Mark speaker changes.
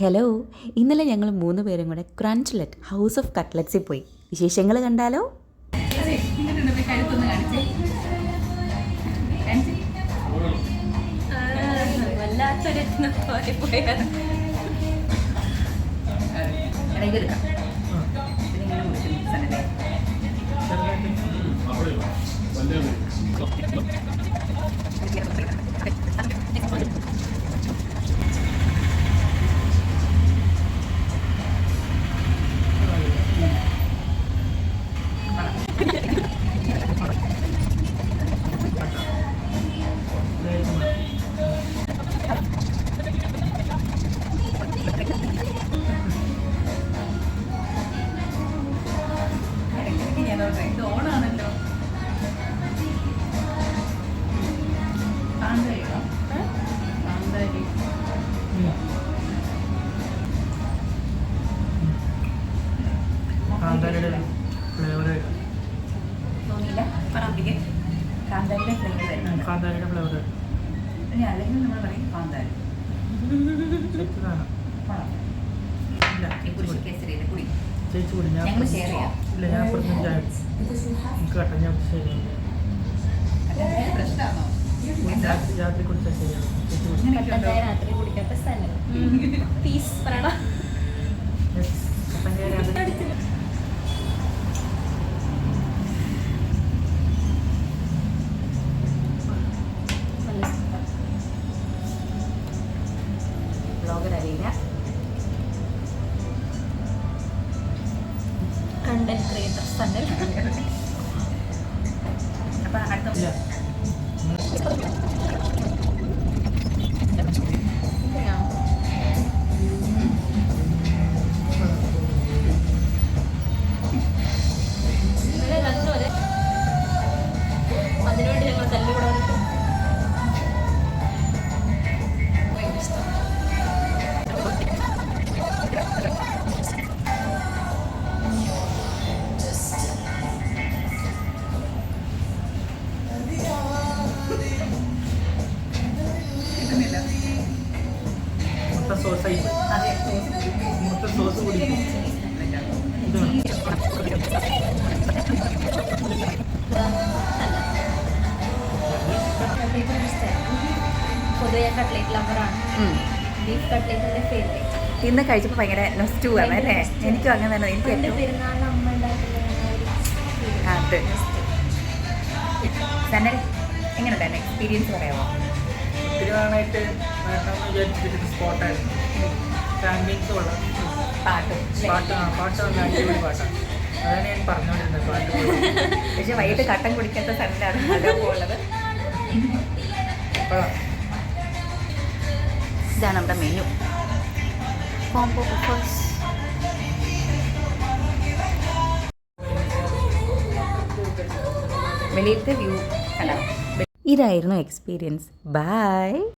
Speaker 1: Hello ഇന്നലെ ഞങ്ങൾ മൂന്ന് പേരും കൂടെ ക്രഞ്ച്ലെറ്റ് ഹൗസ് ഓഫ് കട്ട്ലറ്റ്സിൽ പോയി. വിശേഷങ്ങൾ കണ്ടാലോ?
Speaker 2: വല്ലാത്തൊരു
Speaker 3: ഫ്ലേവർ
Speaker 2: തോന്നിയില്ല. പറമ്പിക്ക് കാന്താരിയുടെ ഫ്ലേവർ വരുന്നുണ്ട്
Speaker 3: കാന്താരിയുടെ ഫ്ലേവർ
Speaker 2: ഇനി അല്ലെങ്കിൽ നമ്മൾ പറയും കാന്താരി.
Speaker 3: ചേച്ചി
Speaker 2: കുടി
Speaker 3: ഞാൻ
Speaker 2: ചെയ്യാം.
Speaker 3: ഇല്ല ഞാൻ അപ്പുറത്ത് ചായ എനിക്ക് കട്ടൻ ഞാൻ ശരിയാവും
Speaker 2: പ്രശ്നമാണോ?
Speaker 3: രാത്രി രാത്രി കുടിച്ചാൽ ശരിയാവും. ചേച്ചി കുടി
Speaker 2: ഇങ്ങനെയൊക്കെ ഉണ്ടോ?
Speaker 4: രാത്രി കുടിക്കാത്ത സ്ഥലം. പീസ് പറയണ?
Speaker 2: ബ്ലോഗർ അറിയില്ല
Speaker 4: കണ്ടന്റ് ക്രിയേറ്റർ സന്നൽ
Speaker 2: അപ്പൊ അടുത്ത
Speaker 3: മുട്ട സോസായി മുട്ട സോസ് കുടിക്കും. ഇത് വേണം.
Speaker 4: പൊതുവെ കട്ട്ലേറ്റ് ലവറാണ് ബീഫ് കട്ട്ലേറ്റ് എന്റെ ഫേവറേറ്റ്
Speaker 2: ഇന്ന് കഴിച്ചപ്പോൾ ഭയങ്കര നൊസ്റ്റു ആണ് അല്ലേ? എനിക്കും അങ്ങനെ തന്നെ. എനിക്ക് അത്. തന്നെ. സനൽ എങ്ങനെയുണ്ടായിരുന്നു എക്സ്പീരിയൻസ് പറയാമോ?
Speaker 3: നാളായിട്ട് വേണമെന്ന് വിചാരിച്ചിട്ട് സ്പോട്ടായിരുന്നു. ഫാമിലിക്ക് കൊള്ളാം
Speaker 2: പാട്ടും.
Speaker 3: പാട്ട് പാട്ട് നല്ല അടിപൊളി പാട്ടാണ്. അതാണ് ഞാൻ പറഞ്ഞുകൊണ്ടിരുന്നത് പാട്ട്.
Speaker 2: പക്ഷെ വൈകിട്ട് കട്ടൻ കുടിക്കാത്ത സ്ഥലത്താണ്
Speaker 3: കൊള്ളാം
Speaker 2: ഇതാണ് നമ്മുടെ മെനു കോംബോ ഓഫേഴ്സ് വെളിയിലത്തെ വ്യൂ കണ്ടോ
Speaker 1: ഇതായിരുന്നു എക്സ്പീരിയൻസ് ബൈ